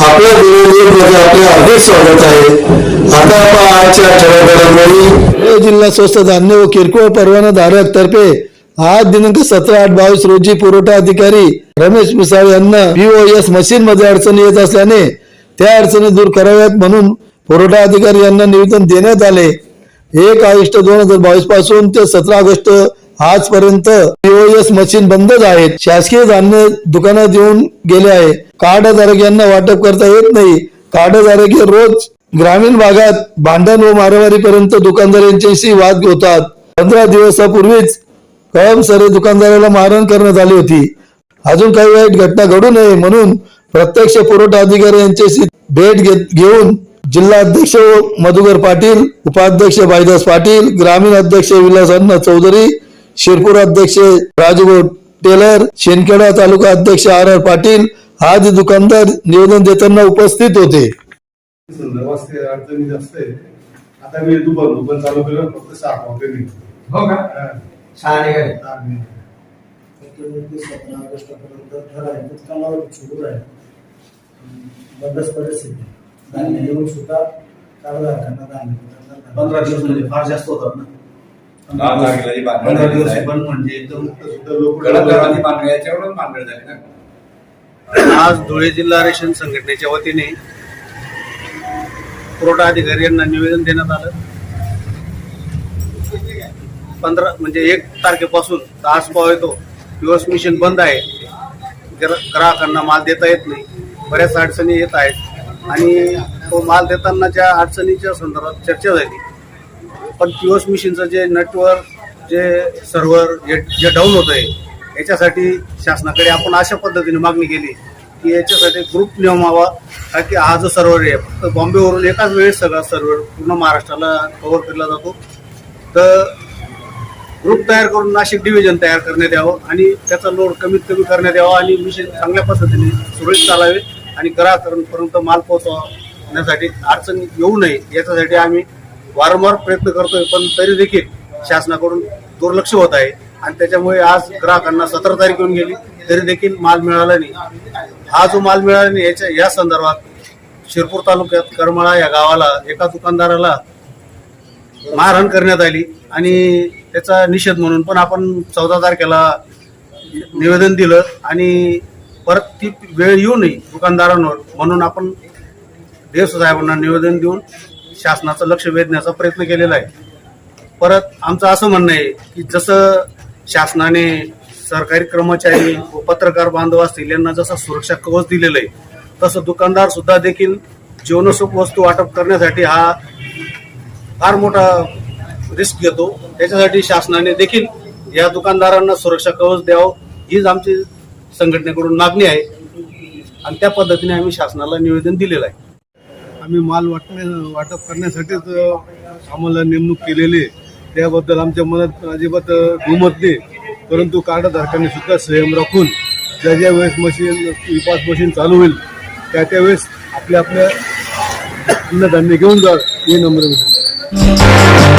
आपल्या मध्ये म्हणजे आपले हार्दिक स्वागत आहे. आता आपण आजच्या ठळक धुळे जिल्हा स्वस्त धान्य व किरकोळ परवाना धारक तर्फे आज दिनांक सतरा आठ बावीस रोजी पुरवठा अधिकारी रमेश मिसाळ यांना पीओएस मशीन मध्ये अडचणी येत असल्याने त्या अडचणी दूर कराव्यात म्हणून पुरवठा अधिकारी यांना निवेदन देण्यात आले. एक ऑगस्ट दोन हजार बावीसपासून ते सतरा ऑगस्ट आजपर्यंत पीओएस मशीन बंदच आहेत. शासकीय धान्य दुकानात येऊन गेले आहे. कार्डधारक यांना वाटप करता येत नाही. कार्डधारक हे रोज ग्रामीण भागात भांडण व मारामारीपर्यंत दुकानदार यांच्याशी वाद होतात पंधरा दिवसापूर्वीच कळमसरे दुकानदाराला मारहाण करण्यात आली होती. अजून काही वाईट घटना घडू नये म्हणून प्रत्यक्ष पुरवठा अधिकारी यांच्याशी भेट घेत घेऊन जिल्हा अध्यक्ष मधुकर पाटील उपाध्यक्ष भाईदास पाटील ग्रामीण अध्यक्ष विलास अण्णा चौधरी शिरपूर अध्यक्ष राजगो टेलर शेनखेडा तालुका अध्यक्ष आर आर पाटील आदी दुकानदार निवेदन देताना उपस्थित होते. आता मी दुकान दुकान चालू केलं फक्त हो का? सहा निघाले आणि सतरा ऑगस्टपर्यंत ठराविक कालावधी सुरू आहे. बंदच परिस्थिती. धान्य येऊन सुद्धा कारधारकांना धान्य वितरण पंधरा दिवस म्हणजे फार जास्त होतात ना? पंधरा दिवस म्हणजे एकदम सुद्धा लोक कडक दराची मागणी याच्यावरून मागणी झाली ना. आज धुळे जिल्हा रेशन संघटनेच्या वतीने पुरवठा अधिकारी यांना निवेदन देण्यात आलं. पंधरा म्हणजे एक तारखेपासून तर आज पाव येतो. दिवस मिशन बंद आहे. ग्र- ग्राहकांना माल देता येत नाही. बऱ्याच अडचणी येत आहेत. आणि तो माल देताना ज्या अडचणीच्या संदर्भात चर्चा झाली. पण पिओस मिशनचं जे नेटवर्क जे सर्व्हर जे जे डाऊन होत आहे याच्यासाठी शासनाकडे आपण अशा पद्धतीने मागणी केली की याच्यासाठी ग्रुप नियमावा कारण की हा जो सर्व्हर आहे फक्त बॉम्बेवरून एकाच वेळेस सगळा सर्व्हर पूर्ण महाराष्ट्राला कव्हर केला जातो. तर ग्रुप तयार करून नाशिक डिव्हिजन तयार करण्यात यावं आणि त्याचा लोड कमीत कमी करण्यात यावा आणि मिशन चांगल्या पद्धतीने सुरळीत चालावे आणि ग्राहकांपर्यंत माल पोहोचवण्यासाठी अडचण येऊ नये याच्यासाठी आम्ही वारंवार प्रयत्न करतोय पण तरी देखील शासनाकडून दुर्लक्ष होत आहे. आणि त्याच्यामुळे आज ग्राहकांना सतरा तारीख येऊन गेली तरी देखील माल मिळाला नाही. हा जो माल मिळाला नाही याच्या या संदर्भात शिरपूर तालुक्यात करमाळा या गावाला एका दुकानदाराला मारहाण करण्यात आली. आणि त्याचा निषेध म्हणून पण आपण चौदा तारखेला निवेदन दिलं आणि परत ती वेळ येऊ नये दुकानदारांवर म्हणून आपण देव साहेबांना निवेदन देऊन शासनाचं लक्ष वेधण्याचा प्रयत्न केलेला आहे. परत आमचं असं म्हणणं आहे की जसं शासनाने सरकारी कर्मचारी व पत्रकार बांधव असतील यांना जसं सुरक्षा कवच दिलेलं आहे तसं दुकानदार सुद्धा देखील जीवनसुख वस्तू वाटप करण्यासाठी हा फार मोठा रिस्क घेतो. त्याच्यासाठी शासनाने देखील या दुकानदारांना सुरक्षा कवच द्यावं हीच आमची संघटनेकडून मागणी आहे. आणि त्या पद्धतीने आम्ही शासनाला निवेदन दिलेलं आहे. आम्ही माल वाटण्या वाटप करण्यासाठीच आम्हाला नेमणूक केलेली आहे. त्याबद्दल आमच्या मनात अजिबात अ, दुमत नाही. परंतु कार्डधारकांनी सुद्धा संयम राखून ज्या ज्या वेळेस मशीन विपास मशीन चालू होईल त्या त्या वेळेस आपल्या आपल्या अन्नधान्य घेऊन जा हे नम्र